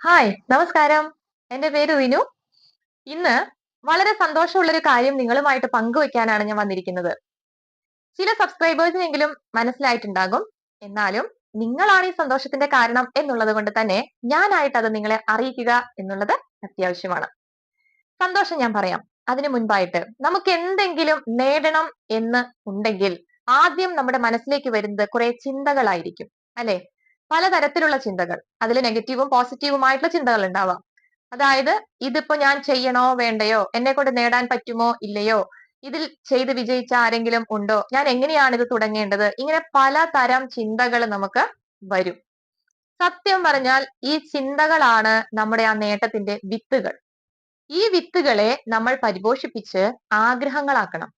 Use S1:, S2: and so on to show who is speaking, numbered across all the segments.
S1: Hi നമസ്കാരം. എന്റെ പേര് വിനു. ഇന്ന് വളരെ സന്തോഷമുള്ള ഒരു കാര്യം നിങ്ങളുമായിട്ട് പങ്കുവെക്കാനാണ് ഞാൻ വന്നിരിക്കുന്നത്. ചില സബ്സ്ക്രൈബേഴ്സിനെങ്കിലും മനസ്സിലായിട്ടുണ്ടാകും. എന്നാലും നിങ്ങളാണ് ഈ സന്തോഷത്തിന്റെ കാരണം എന്നുള്ളത് കൊണ്ട് തന്നെ ഞാനായിട്ട് അത് നിങ്ങളെ അറിയിക്കുക എന്നുള്ളത് അത്യാവശ്യമാണ്. സന്തോഷം ഞാൻ പറയാം. അതിനു മുൻപായിട്ട് നമുക്ക് എന്തെങ്കിലും നേടണം എന്ന് ഉണ്ടെങ്കിൽ ആദ്യം നമ്മുടെ മനസ്സിലേക്ക് വരുന്നത് കുറെ ചിന്തകളായിരിക്കും. അല്ലെ? പലതരത്തിലുള്ള ചിന്തകൾ. അതിൽ നെഗറ്റീവും പോസിറ്റീവുമായിട്ടുള്ള ചിന്തകൾ ഉണ്ടാവാം. അതായത് ഇതിപ്പോ ഞാൻ ചെയ്യണോ വേണ്ടയോ? എന്നെ കൊണ്ട് നേടാൻ പറ്റുമോ ഇല്ലയോ? ഇതിൽ ചെയ്ത് വിജയിച്ച ആരെങ്കിലും ഉണ്ടോ? ഞാൻ എങ്ങനെയാണ് ഇത് തുടങ്ങേണ്ടത്? ഇങ്ങനെ പലതരം ചിന്തകൾ നമുക്ക് വരും. സത്യം പറഞ്ഞാൽ ഈ ചിന്തകളാണ് നമ്മുടെ ആ നേട്ടത്തിന്റെ വിത്തുകൾ. ഈ വിത്തുകളെ നമ്മൾ പരിപോഷിപ്പിച്ച് ആഗ്രഹങ്ങളാക്കണം.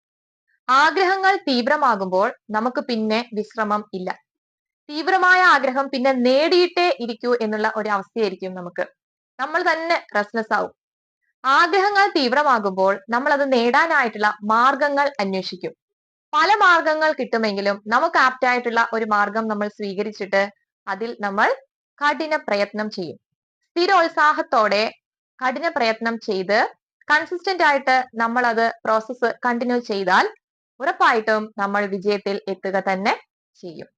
S1: ആഗ്രഹങ്ങൾ തീവ്രമാകുമ്പോൾ നമുക്ക് പിന്നെ വിശ്രമം ഇല്ല. തീവ്രമായ ആഗ്രഹം പിന്നെ നേടിയിട്ടേ ഇരിക്കൂ എന്നുള്ള ഒരു അവസ്ഥയായിരിക്കും നമുക്ക്. നമ്മൾ തന്നെ റെസ്റ്റ്ലെസ് ആവും. ആഗ്രഹങ്ങൾ തീവ്രമാകുമ്പോൾ നമ്മൾ അത് നേടാനായിട്ടുള്ള മാർഗങ്ങൾ അന്വേഷിക്കും. പല മാർഗങ്ങൾ കിട്ടുമെങ്കിലും നമുക്ക് ആപ്റ്റ് ആയിട്ടുള്ള ഒരു മാർഗം നമ്മൾ സ്വീകരിച്ചിട്ട് അതിൽ നമ്മൾ കഠിന പ്രയത്നം ചെയ്യും. സ്ഥിരോത്സാഹത്തോടെ കഠിന പ്രയത്നം ചെയ്ത് കൺസിസ്റ്റന്റ് ആയിട്ട് നമ്മൾ അത് പ്രോസസ്സ് കണ്ടിന്യൂ ചെയ്താൽ ഉറപ്പായിട്ടും നമ്മൾ വിജയത്തിൽ എത്തുക തന്നെ ചെയ്യും.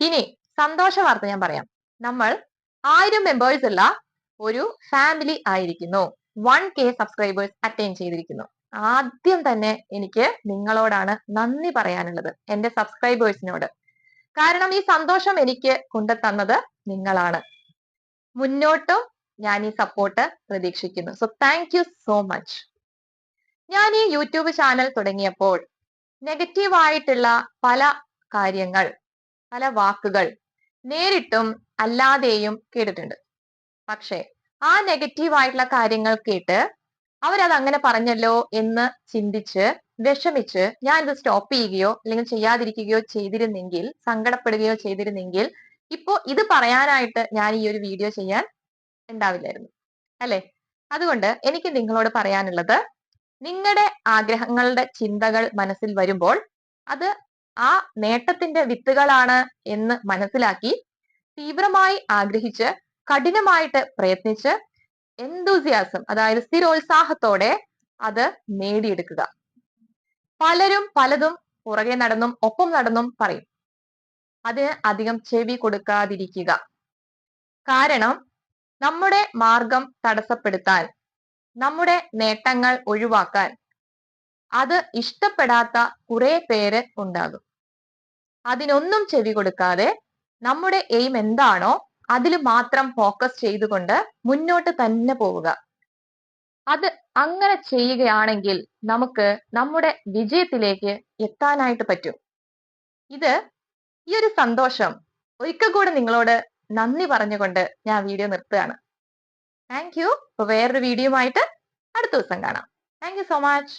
S1: ഇനി സന്തോഷ വാർത്ത ഞാൻ പറയാം. നമ്മൾ ആയിരം മെമ്പേഴ്സ് ഉള്ള ഒരു ഫാമിലി ആയിരിക്കുന്നു. വൺ കെ സബ്സ്ക്രൈബേഴ്സ് അറ്റൈൻ ചെയ്തിരിക്കുന്നു. ആദ്യം തന്നെ എനിക്ക് നിങ്ങളോടാണ് നന്ദി പറയാനുള്ളത്. എന്റെ സബ്സ്ക്രൈബേഴ്സിനോട് കാരണം ഈ സന്തോഷം എനിക്ക് കൊണ്ടുതന്നത് നിങ്ങളാണ്. മുന്നോട്ടും ഞാൻ ഈ സപ്പോർട്ട് പ്രതീക്ഷിക്കുന്നു. So thank you so much ഞാൻ ഈ യൂട്യൂബ് ചാനൽ തുടങ്ങിയപ്പോൾ നെഗറ്റീവായിട്ടുള്ള പല കാര്യങ്ങൾ പല വാക്കുകൾ നേരിട്ടും അല്ലാതെയും കേട്ടിട്ടുണ്ട്. പക്ഷേ ആ നെഗറ്റീവ് ആയിട്ടുള്ള കാര്യങ്ങൾ കേട്ട് അവരത് അങ്ങനെ പറഞ്ഞല്ലോ എന്ന് ചിന്തിച്ച് വിഷമിച്ച് ഞാൻ ഇത് സ്റ്റോപ്പ് ചെയ്യുകയോ അല്ലെങ്കിൽ ചെയ്യാതിരിക്കുകയോ ചെയ്തിരുന്നെങ്കിൽ സങ്കടപ്പെടുകയോ ചെയ്തിരുന്നെങ്കിൽ ഇപ്പോ ഇത് പറയാനായിട്ട് ഞാൻ ഈ ഒരു വീഡിയോ ചെയ്യാൻ ഉണ്ടാവില്ലായിരുന്നു. അല്ലെ? അതുകൊണ്ട് എനിക്ക് നിങ്ങളോട് പറയാനുള്ളത് നിങ്ങളുടെ ആഗ്രഹങ്ങളുടെ ചിന്തകൾ മനസ്സിൽ വരുമ്പോൾ അത് ആ നേട്ടത്തിന്റെ വിത്തുകളാണ് എന്ന് മനസ്സിലാക്കി തീവ്രമായി ആഗ്രഹിച്ച് കഠിനമായിട്ട് പ്രയത്നിച്ച് എന്തൂസിയാസം അതായത് സ്ഥിരോത്സാഹത്തോടെ അത് നേടിയെടുക്കുക. പലരും പലതും പുറകെ നടന്നും ഒപ്പം നടന്നും പറയും. അതിന് അധികം ചെവി കൊടുക്കാതിരിക്കുക. കാരണം നമ്മുടെ മാർഗം തടസ്സപ്പെടുത്താൻ നമ്മുടെ നേട്ടങ്ങൾ ഒഴിവാക്കാൻ അത് ഇഷ്ടപ്പെടാത്ത കുറെ പേര് ഉണ്ടാകും. അതിനൊന്നും ചെവി കൊടുക്കാതെ നമ്മുടെ എയിം എന്താണോ അതിൽ മാത്രം ഫോക്കസ് ചെയ്തുകൊണ്ട് മുന്നോട്ട് തന്നെ പോവുക. അത് അങ്ങനെ ചെയ്യുകയാണെങ്കിൽ നമുക്ക് നമ്മുടെ വിജയത്തിലേക്ക് എത്താനായിട്ട് പറ്റും. ഇത് ഈ ഒരു സന്തോഷം ഒരിക്കൽ കൂടെ നിങ്ങളോട് നന്ദി പറഞ്ഞുകൊണ്ട് ഞാൻ വീഡിയോ നിർത്തുകയാണ്. താങ്ക് യു വേറൊരു വീഡിയോ ആയിട്ട് അടുത്ത ദിവസം കാണാം. Thank you so much